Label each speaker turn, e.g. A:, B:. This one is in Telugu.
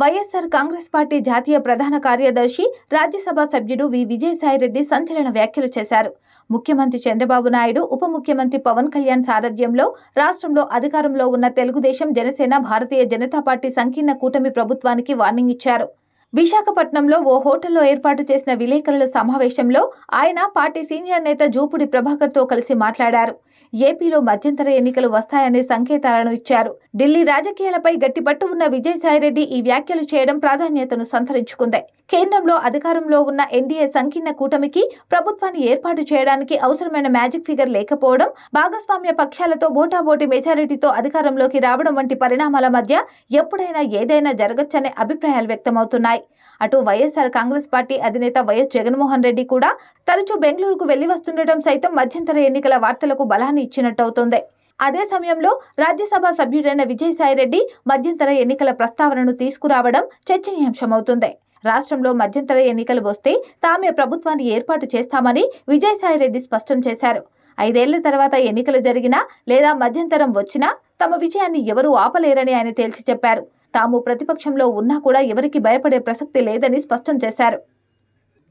A: వైఎస్ఆర్ కాంగ్రెస్ పార్టీ జాతీయ ప్రధాన కార్యదర్శి రాజ్యసభ సభ్యుడు వి. విజయసాయిరెడ్డి సంచలన వ్యాఖ్యలు చేశారు. ముఖ్యమంత్రి చంద్రబాబు నాయుడు ఉప ముఖ్యమంత్రి పవన్ కళ్యాణ్ సారథ్యంలో రాష్ట్రంలో అధికారంలో ఉన్న తెలుగుదేశం జనసేన భారతీయ జనతా పార్టీ సంకీర్ణ కూటమి ప్రభుత్వానికి వార్నింగ్ ఇచ్చారు. విశాఖపట్నంలో ఓ హోటల్లో ఏర్పాటు చేసిన విలేకరుల సమావేశంలో ఆయన పార్టీ సీనియర్ నేత జూపుడి ప్రభాకర్తో కలిసి మాట్లాడారు. ఏపీలో మధ్యంతర ఎన్నికలు వస్తాయనే సంకేతాలను ఇచ్చారు. ఢిల్లీ రాజకీయాలపై గట్టిపట్టు ఉన్న విజయసాయిరెడ్డి ఈ వ్యాఖ్యలు చేయడం ప్రాధాన్యతను సంతరించుకుంది. కేంద్రంలో అధికారంలో ఉన్న ఎన్డీఏ సంకీర్ణ కూటమికి ప్రభుత్వాన్ని ఏర్పాటు చేయడానికి అవసరమైన మ్యాజిక్ ఫిగర్ లేకపోవడం భాగస్వామ్య పక్షాలతో బోటాబోటి మెజారిటీతో అధికారంలోకి రావడం వంటి పరిణామాల మధ్య ఎప్పుడైనా ఏదైనా జరగచ్చనే అభిప్రాయాలు వ్యక్తమవుతున్నాయి. అటు వైఎస్ఆర్ కాంగ్రెస్ పార్టీ అధినేత వైఎస్ జగన్మోహన్ రెడ్డి కూడా తరచూ బెంగళూరుకు వెళ్ళి వస్తుండటం సైతం మధ్యంతర ఎన్నికల వార్తలకు బలాన్ని ఇచ్చినట్టవుతోంది. అదే సమయంలో రాజ్యసభ సభ్యుడైన విజయసాయిరెడ్డి మధ్యంతర ఎన్నికల ప్రస్తావనను తీసుకురావడం చర్చనీయాంశమవుతుంది. రాష్ట్రంలో మధ్యంతర ఎన్నికలు వస్తే తామే ప్రభుత్వాన్ని ఏర్పాటు చేస్తామని విజయసాయిరెడ్డి స్పష్టం చేశారు. ఐదేళ్ళ తర్వాత ఎన్నికలు జరిగినా లేదా మధ్యంతరం వచ్చినా తమ విజయాన్ని ఎవరూ ఆపలేరని ఆయన తేల్చి చెప్పారు. తాము ప్రతిపక్షంలో ఉన్నా కూడా ఎవరికి భయపడే ప్రసక్తి లేదని స్పష్టం చేశారు.